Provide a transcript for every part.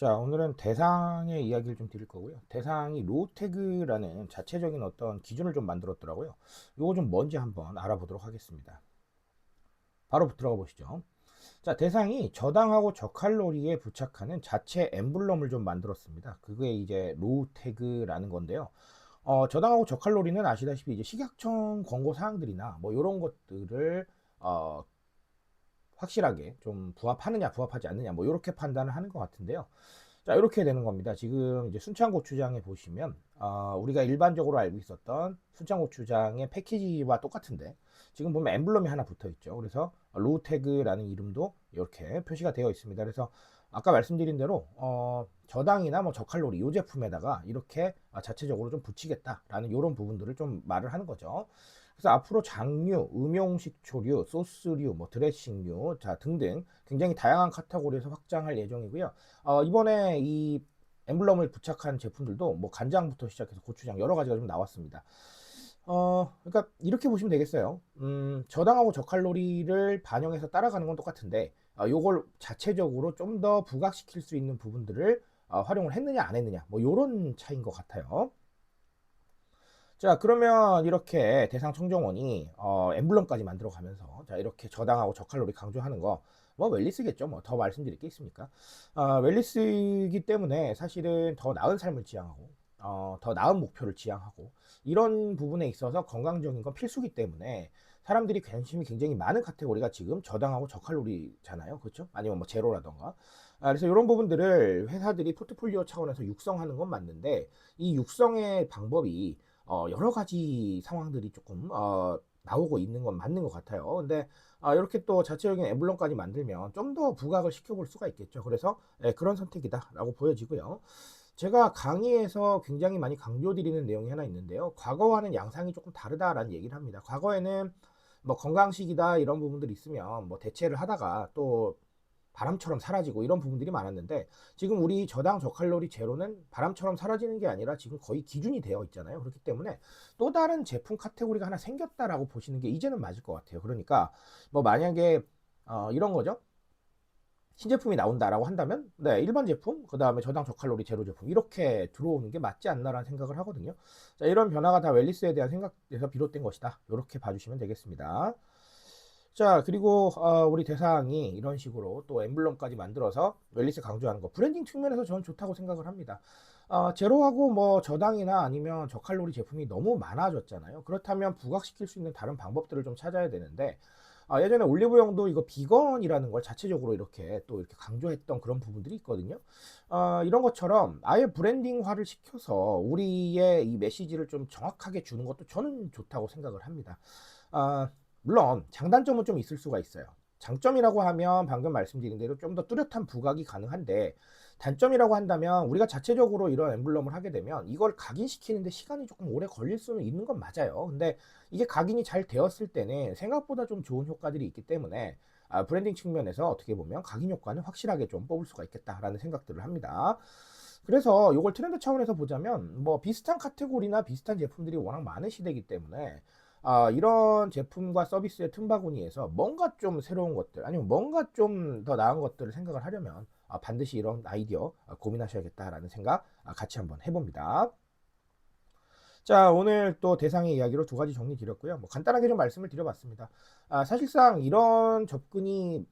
자, 오늘은 대상의 이야기를 좀 드릴 거고요. 대상이 로태그라는 자체적인 어떤 기준을 좀 만들었더라고요. 이거 좀 뭔지 한번 알아보도록 하겠습니다. 바로 들어가 보시죠. 자, 대상이 저당하고 저칼로리에 부착하는 자체 엠블럼을 좀 만들었습니다. 그게 이제 로태그라는 건데요. 어, 저당하고 저칼로리는 아시다시피 이제 식약청 권고 사항들이나 뭐 이런 것들을 어, 확실하게 좀 부합하느냐 부합하지 않느냐 뭐 이렇게 판단을 하는 것 같은데요. 자 이렇게 되는 겁니다. 지금 이제 순창 고추장에 보시면 어, 우리가 일반적으로 알고 있었던 순창 고추장의 패키지와 똑같은데 지금 보면 엠블럼이 하나 붙어 있죠. 그래서 로태그라는 이름도 이렇게 표시가 되어 있습니다. 그래서 아까 말씀드린 대로 어, 저당이나 뭐 저칼로리 이 제품에다가 이렇게 자체적으로 좀 붙이겠다라는 이런 부분들을 좀 말을 하는 거죠. 그래서 앞으로 장류, 음용식초류, 소스류, 뭐 드레싱류, 자 등등 굉장히 다양한 카테고리에서 확장할 예정이고요. 어, 이번에 이 엠블럼을 부착한 제품들도 뭐 간장부터 시작해서 고추장 여러 가지가 좀 나왔습니다. 어, 그러니까 이렇게 보시면 되겠어요. 음, 저당하고 저칼로리를 반영해서 따라가는 건 똑같은데, 어, 요걸 자체적으로 좀 더 부각시킬 수 있는 부분들을 어, 활용을 했느냐 안 했느냐, 뭐 요런 차이인 것 같아요. 자 그러면 이렇게 대상 청정원이 어, 엠블럼까지 만들어 가면서 자 이렇게 저당하고 저칼로리 강조하는 거 뭐 웰리스겠죠. 뭐 더 말씀드릴 게 있습니까? 어, 웰리스이기 때문에 사실은 더 나은 삶을 지향하고 어, 더 나은 목표를 지향하고 이런 부분에 있어서 건강적인 건 필수기 때문에 사람들이 관심이 굉장히 많은 카테고리가 지금 저당하고 저칼로리잖아요. 그렇죠? 아니면 뭐 제로라던가. 아, 그래서 이런 부분들을 회사들이 포트폴리오 차원에서 육성하는 건 맞는데 이 육성의 방법이 어, 여러 가지 상황들이 조금 어, 나오고 있는 건 맞는 것 같아요. 근데 아, 이렇게 또 자체적인 엠블럼까지 만들면 좀 더 부각을 시켜볼 수가 있겠죠. 그래서 예, 그런 선택이다라고 보여지고요. 제가 강의에서 굉장히 많이 강조드리는 내용이 하나 있는데요. 과거와는 양상이 조금 다르다라는 얘기를 합니다. 과거에는 뭐 건강식이다 이런 부분들이 있으면 뭐 대체를 하다가 또 바람처럼 사라지고 이런 부분들이 많았는데 지금 우리 저당 저칼로리 제로는 바람처럼 사라지는 게 아니라 지금 거의 기준이 되어 있잖아요. 그렇기 때문에 또 다른 제품 카테고리가 하나 생겼다라고 보시는 게 이제는 맞을 것 같아요. 그러니까 뭐 만약에 어, 이런 거죠. 신제품이 나온다라고 한다면 네 일반 제품 그 다음에 저당 저칼로리 제로 제품 이렇게 들어오는 게 맞지 않나라는 생각을 하거든요 자 이런 변화가 다 웰리스에 대한 생각에서 비롯된 것이다 이렇게 봐주시면 되겠습니다 자 그리고 어, 우리 대상이 이런 식으로 또 엠블럼까지 만들어서 웰리스 강조하는 거 브랜딩 측면에서 저는 좋다고 생각을 합니다 어, 제로하고 뭐 저당이나 아니면 저칼로리 제품이 너무 많아졌잖아요 그렇다면 부각시킬 수 있는 다른 방법들을 좀 찾아야 되는데 아, 예전에 올리브영도 이거 비건이라는 걸 자체적으로 이렇게 또 이렇게 강조했던 그런 부분들이 있거든요. 아, 이런 것처럼 아예 브랜딩화를 시켜서 우리의 이 메시지를 좀 정확하게 주는 것도 저는 좋다고 생각을 합니다. 아, 물론 장단점은 좀 있을 수가 있어요. 장점이라고 하면 방금 말씀드린 대로 좀 더 뚜렷한 부각이 가능한데 단점이라고 한다면 우리가 자체적으로 이런 엠블럼을 하게 되면 이걸 각인시키는데 시간이 조금 오래 걸릴 수는 있는 건 맞아요. 근데 이게 각인이 잘 되었을 때는 생각보다 좀 좋은 효과들이 있기 때문에 아, 브랜딩 측면에서 어떻게 보면 각인 효과는 확실하게 좀 뽑을 수가 있겠다라는 생각들을 합니다. 그래서 이걸 트렌드 차원에서 보자면 뭐 비슷한 카테고리나 비슷한 제품들이 워낙 많은 시대이기 때문에 아, 이런 제품과 서비스의 틈바구니에서 뭔가 좀 새로운 것들 아니면 뭔가 좀 더 나은 것들을 생각을 하려면 아, 반드시 이런 아이디어 아, 고민하셔야겠다라는 생각 아, 같이 한번 해봅니다. 자 오늘 또 대상의 이야기로 두 가지 정리 드렸고요. 뭐 간단하게 좀 말씀을 드려봤습니다. 아, 사실상 이런 접근이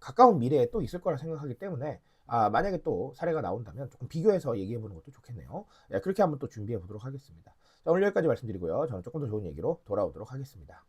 가까운 미래에 또 있을 거라 생각하기 때문에 아, 만약에 또 사례가 나온다면 조금 비교해서 얘기해 보는 것도 좋겠네요. 네, 그렇게 한번 또 준비해 보도록 하겠습니다. 자, 오늘 여기까지 말씀드리고요. 저는 조금 더 좋은 얘기로 돌아오도록 하겠습니다.